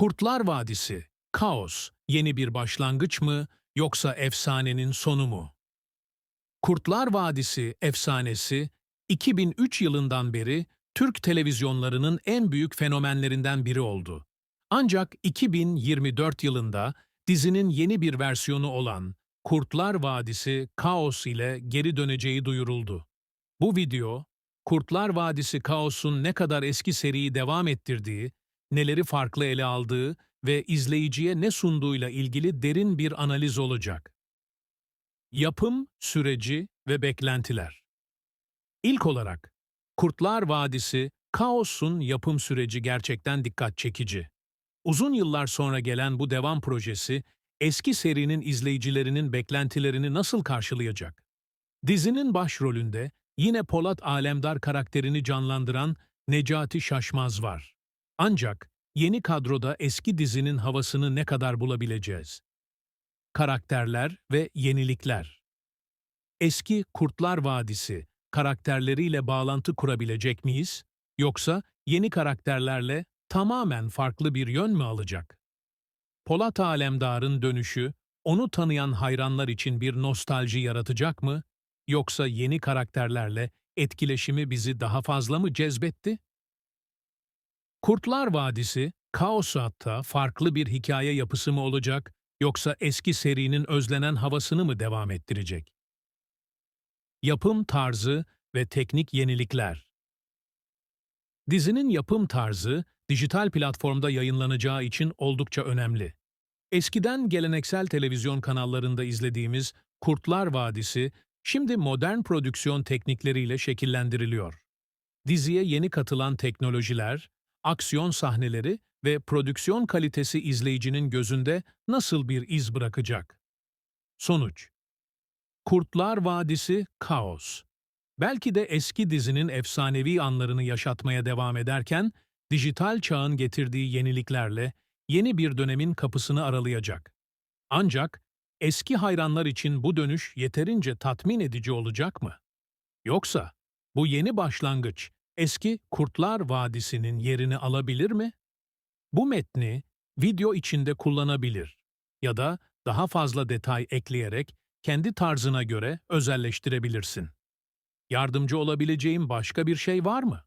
Kurtlar Vadisi, kaos, yeni bir başlangıç mı yoksa efsanenin sonu mu? Kurtlar Vadisi efsanesi 2003 yılından beri Türk televizyonlarının en büyük fenomenlerinden biri oldu. Ancak 2024 yılında dizinin yeni bir versiyonu olan Kurtlar Vadisi Kaos ile geri döneceği duyuruldu. Bu video, Kurtlar Vadisi Kaos'un ne kadar eski seriyi devam ettirdiği, neleri farklı ele aldığı ve izleyiciye ne sunduğuyla ilgili derin bir analiz olacak. Yapım, süreci ve beklentiler İlk olarak, Kurtlar Vadisi, Kaos'un yapım süreci gerçekten dikkat çekici. Uzun yıllar sonra gelen bu devam projesi, eski serinin izleyicilerinin beklentilerini nasıl karşılayacak? Dizinin başrolünde yine Polat Alemdar karakterini canlandıran Necati Şaşmaz var. Ancak yeni kadroda eski dizinin havasını ne kadar bulabileceğiz? Karakterler ve yenilikler Eski Kurtlar Vadisi karakterleriyle bağlantı kurabilecek miyiz? Yoksa yeni karakterlerle tamamen farklı bir yön mü alacak? Polat Alemdar'ın dönüşü, onu tanıyan hayranlar için bir nostalji yaratacak mı? Yoksa yeni karakterlerle etkileşimi bizi daha fazla mı cezbetti? Kurtlar Vadisi, kaos hatta farklı bir hikaye yapısı mı olacak, yoksa eski serinin özlenen havasını mı devam ettirecek? Yapım tarzı ve teknik yenilikler Dizinin yapım tarzı, dijital platformda yayınlanacağı için oldukça önemli. Eskiden geleneksel televizyon kanallarında izlediğimiz Kurtlar Vadisi, şimdi modern prodüksiyon teknikleriyle şekillendiriliyor. Diziye yeni katılan teknolojiler, aksiyon sahneleri ve prodüksiyon kalitesi izleyicinin gözünde nasıl bir iz bırakacak? Sonuç Kurtlar Vadisi Kaos Belki de eski dizinin efsanevi anlarını yaşatmaya devam ederken, dijital çağın getirdiği yeniliklerle yeni bir dönemin kapısını aralayacak. Ancak eski hayranlar için bu dönüş yeterince tatmin edici olacak mı? Yoksa bu yeni başlangıç eski Kurtlar Vadisi'nin yerini alabilir mi? Bu metni video içinde kullanabilir ya da daha fazla detay ekleyerek kendi tarzına göre özelleştirebilirsin. Yardımcı olabileceğim başka bir şey var mı?